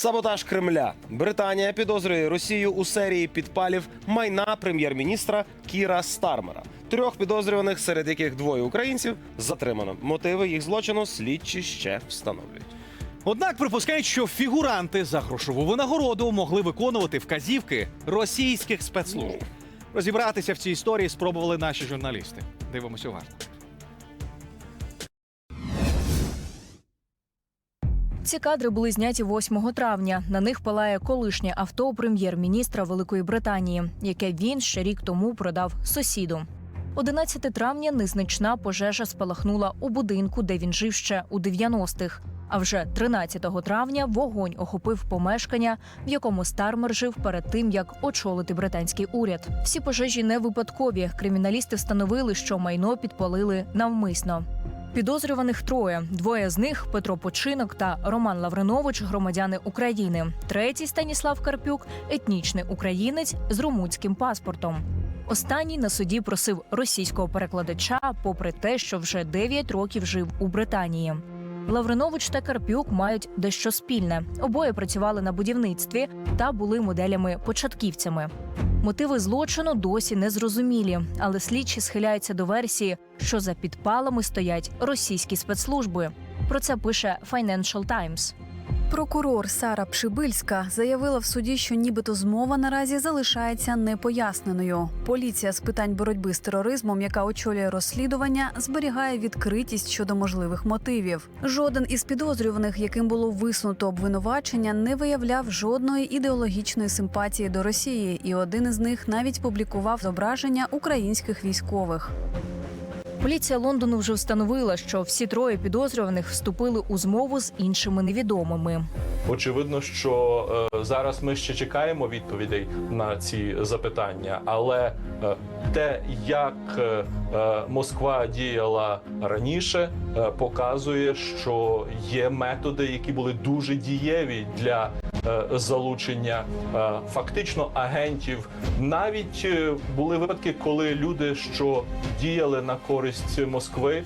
Саботаж Кремля. Британія підозрює Росію у серії підпалів майна прем'єр-міністра Кіра Стармера. Трьох підозрюваних, серед яких двоє українців, затримано. Мотиви їх злочину слідчі ще встановлюють. Однак припускають, що фігуранти за грошову винагороду могли виконувати вказівки російських спецслужб. Розібратися в цій історії спробували наші журналісти. Дивимося уважно. Ці кадри були зняті 8 травня. На них палає колишнє авто прем'єр-міністра Великої Британії, яке він ще рік тому продав сусіду. 11 травня незначна пожежа спалахнула у будинку, де він жив ще у 90-х. А вже 13 травня вогонь охопив помешкання, в якому Стармер жив перед тим, як очолити британський уряд. Всі пожежі не випадкові. Криміналісти встановили, що майно підпалили навмисно. Підозрюваних троє. Двоє з них Петро Починок та Роман Лавринович, громадяни України. Третій Станіслав Карпюк етнічний українець з румунським паспортом. Останній на суді просив російського перекладача, попри те, що вже 9 років жив у Британії. Лавринович та Карпюк мають дещо спільне. Обоє працювали на будівництві та були моделями-початківцями. Мотиви злочину досі не зрозумілі, але слідчі схиляються до версії, що за підпалами стоять російські спецслужби. Про це пише Financial Times. Прокурор Сара Пшибильська заявила в суді, що нібито змова наразі залишається непоясненою. Поліція з питань боротьби з тероризмом, яка очолює розслідування, зберігає відкритість щодо можливих мотивів. Жоден із підозрюваних, яким було висунуто обвинувачення, не виявляв жодної ідеологічної симпатії до Росії, і один із них навіть публікував зображення українських військових. Поліція Лондону вже встановила, що всі троє підозрюваних вступили у змову з іншими невідомими. Очевидно, що е, зараз ми ще чекаємо відповідей на ці запитання, але е, те, як е, е, Москва діяла раніше, е, показує, що є методи, які були дуже дієві для залучення е, фактично агентів. Навіть е, були випадки, коли люди, що діяли на користь Москви,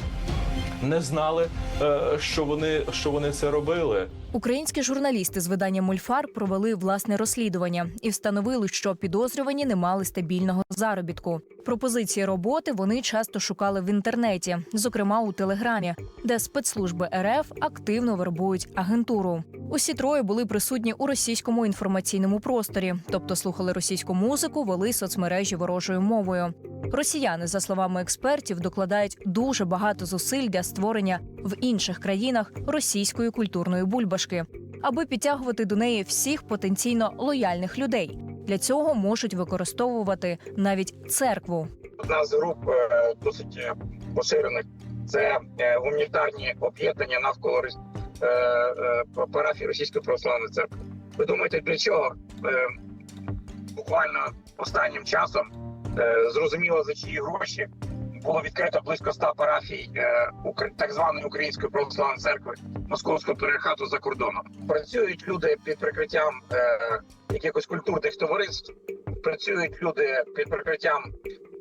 не знали, е, що вони що вони це робили. Українські журналісти з видання Мульфар провели власне розслідування і встановили, що підозрювані не мали стабільного заробітку. Пропозиції роботи вони часто шукали в інтернеті, зокрема у телеграмі, де спецслужби РФ активно вербують агентуру. Усі троє були присутні у російському інформаційному просторі, тобто слухали російську музику, вели соцмережі ворожою мовою. Росіяни, за словами експертів, докладають дуже багато зусиль для створення в інших країнах російської культурної бульбашки, аби підтягувати до неї всіх потенційно лояльних людей. Для цього можуть використовувати навіть церкву. Одна з груп е, досить е, поширених це е, гуманітарні об'єднання навколо парафії Російської православної церкви. Ви думаєте, для чого буквально останнім часом зрозуміло за чиї гроші було відкрито близько ста парафій е, так званої Української православної церкви Московського патріархату за кордоном. Працюють люди під прикриттям е, якихось культурних товариств, працюють люди під прикриттям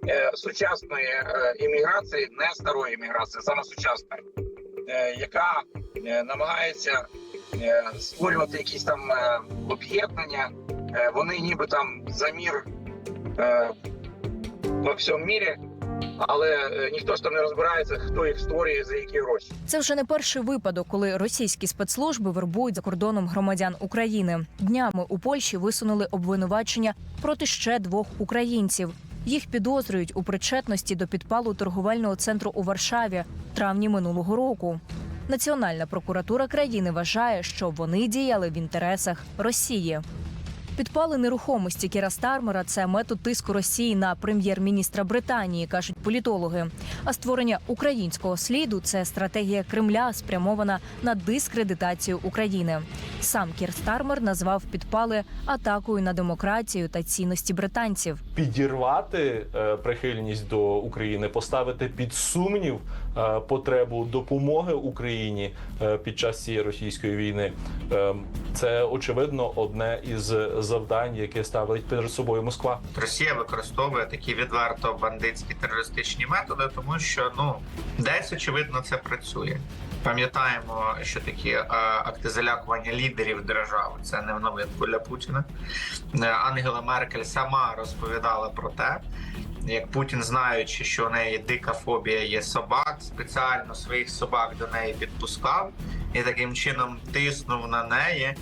е, сучасної е, імміграції, не старої імміграції, саме сучасної, е, яка е, намагається е, створювати якісь там е, об'єднання. Е, вони ніби там за мір е, во всьому мірі, але е, ніхто ж там не розбирається, хто їх створює за які гроші. Це вже не перший випадок, коли російські спецслужби вербують за кордоном громадян України. Днями у Польщі висунули обвинувачення проти ще двох українців. Їх підозрюють у причетності до підпалу торговельного центру у Варшаві в травні минулого року. Національна прокуратура країни вважає, що вони діяли в інтересах Росії. Підпали нерухомості Кіра Стармера це метод тиску Росії на прем'єр-міністра Британії, кажуть політологи. А створення українського сліду це стратегія Кремля, спрямована на дискредитацію України. Сам Кір Стармер назвав підпали атакою на демократію та цінності британців. підірвати е, прихильність до України, поставити під сумнів е, потребу допомоги Україні е, під час цієї російської війни. Е, це очевидно одне із завдань, яке ставить перед собою Москва. Росія використовує такі відверто бандитські терористичні методи, тому що ну десь очевидно це працює. Пам'ятаємо, що такі е, акти залякування лідерів держав це не в новинку для Путіна. Е, Ангела Меркель сама розповідала про те, як Путін, знаючи, що у неї дика фобія є собак, спеціально своїх собак до неї підпускав і таким чином тиснув на неї,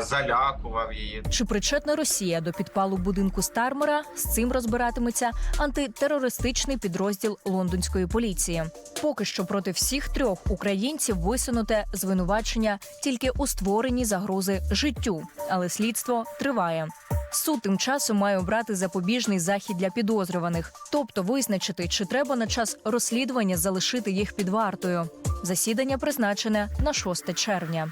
залякував її. Чи причетна Росія до підпалу будинку Стармера? З цим розбиратиметься антитерористичний підрозділ лондонської поліції. Поки що проти всіх трьох українців висунуте звинувачення тільки у створенні загрози життю, але слідство триває. Суд тим часом має обрати запобіжний захід для підозрюваних, тобто визначити, чи треба на час розслідування залишити їх під вартою. Засідання призначене на 6 червня.